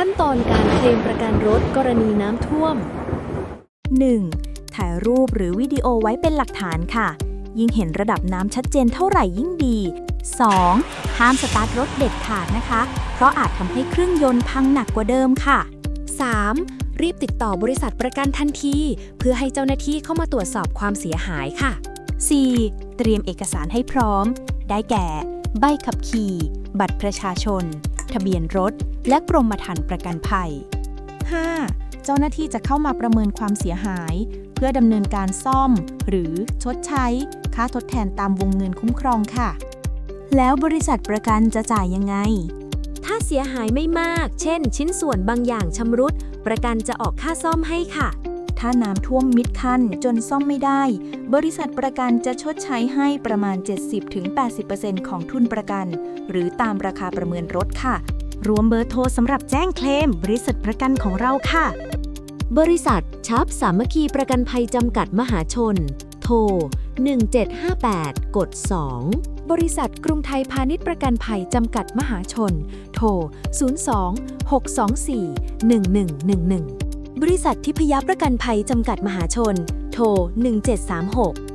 ขั้นตอนการเคลมประกันรถกรณีน้ำท่วม 1. ถ่ายรูปหรือวิดีโอไว้เป็นหลักฐานค่ะ ยิ่งเห็นระดับน้ำชัดเจนเท่าไหร่ยิ่งดี 2. ห้ามสตาร์ทรถเด็ดขาดนะคะ เพราะอาจทำให้เครื่องยนต์พังหนักกว่าเดิมค่ะ 3. รีบติดต่อบริษัทประกันทันที เพื่อให้เจ้าหน้าที่เข้ามาตรวจสอบความเสียหายค่ะ 4. เตรียมเอกสารให้พร้อม ได้แก่ ใบขับขี่ บัตรประชาชน ทะเบียนรถ และกรมธรรม์ประกันภัย 5. เจ้าหน้าที่จะเข้ามาประเมินความเสียหาย เพื่อดำเนินการซ่อม หรือชดใช้ ค่าทดแทนตามวงเงินคุ้มครองค่ะ แล้วบริษัทประกันจะจ่ายยังไง ถ้าเสียหายไม่มาก เช่น ชิ้นส่วนบางอย่างชำรุด ประกันจะออกค่าซ่อมให้ค่ะ ถ้าน้ำท่วมมิดคันจนซ่อมไม่ได้ บริษัทประกันจะชดใช้ให้ประมาณ 70-80%ของทุนประกัน หรือตามราคาประเมินรถค่ะ รวมเบอร์โทรสำหรับแจ้งเคลม บริษัทประกันของเราค่ะ บริษัทชับสามัคคีประกันภัยจำกัดมหาชน โทร 1758 กด 2บริษัทกรุงไทยพาณิชย์ประกันภัยจำกัดมหาชน โทร 02 624 1111 บริษัททิพยประกันภัยจำกัดมหาชน โทร 1736